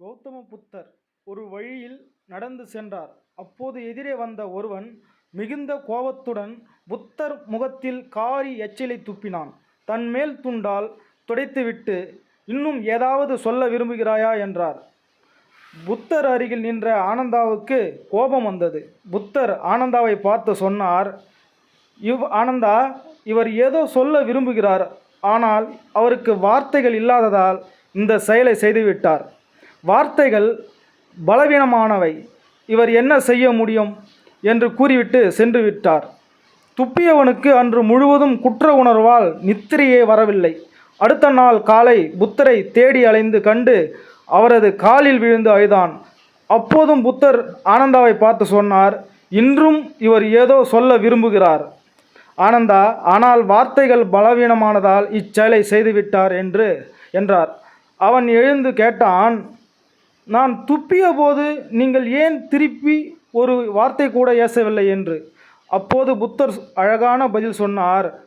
கௌதம புத்தர் ஒரு வழியில் நடந்து சென்றார். அப்போது எதிரே வந்த ஒருவன் மிகுந்த கோபத்துடன் புத்தர் முகத்தில் காரி எச்சிலை துப்பினான். தன் மேல் துண்டால் துடைத்துவிட்டு இன்னும் ஏதாவது சொல்ல விரும்புகிறாயா? என்றார். புத்தர் அருகில் நின்ற ஆனந்தாவுக்கு கோபம் வந்தது. புத்தர் ஆனந்தாவை பார்த்து சொன்னார் இவ் ஆனந்தா இவர் ஏதோ சொல்ல விரும்புகிறார். ஆனால் அவருக்கு வார்த்தைகள் இல்லாததால் இந்த செயலை செய்துவிட்டார். வார்த்தைகள் பலவீனமானவை. இவர் என்ன செய்ய முடியும்? என்று கூறிவிட்டு சென்று விட்டார். துப்பியவனுக்கு அன்று முழுவதும் குற்ற உணர்வால் நித்திரையே வரவில்லை. அடுத்த நாள் காலை புத்தரை தேடி அலைந்து கண்டு அவரது காலில் விழுந்து அழுதான். அப்போதும் புத்தர் ஆனந்தாவை பார்த்து சொன்னார் இன்றும் இவர் ஏதோ சொல்ல விரும்புகிறார். ஆனந்தா ஆனால் வார்த்தைகள் பலவீனமானதால் இச்செயலை செய்துவிட்டார் என்று என்றார். அவன் எழுந்து கேட்டான் நான் துப்பிய போது நீங்கள் ஏன் திருப்பி ஒரு வார்த்தை கூட ஏசவில்லை என்று? அப்போது புத்தர் அழகான பதில் சொன்னார்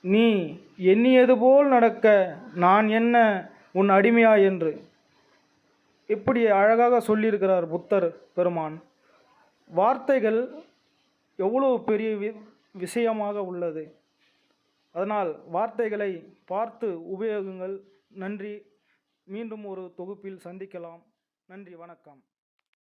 நீ எண்ணியது போல் நடக்க நான் என்ன உன் அடிமையா என்று இப்படி அழகாக சொல்லியிருக்கிறார் புத்தர் பெருமான். வார்த்தைகள் எவ்வளோ பெரிய வி- விஷயமாக உள்ளது. அதனால் வார்த்தைகளை பார்த்து உபயோகுங்கள் நன்றி. மீண்டும் ஒரு தொகுப்பில் சந்திக்கலாம். நன்றி வணக்கம்.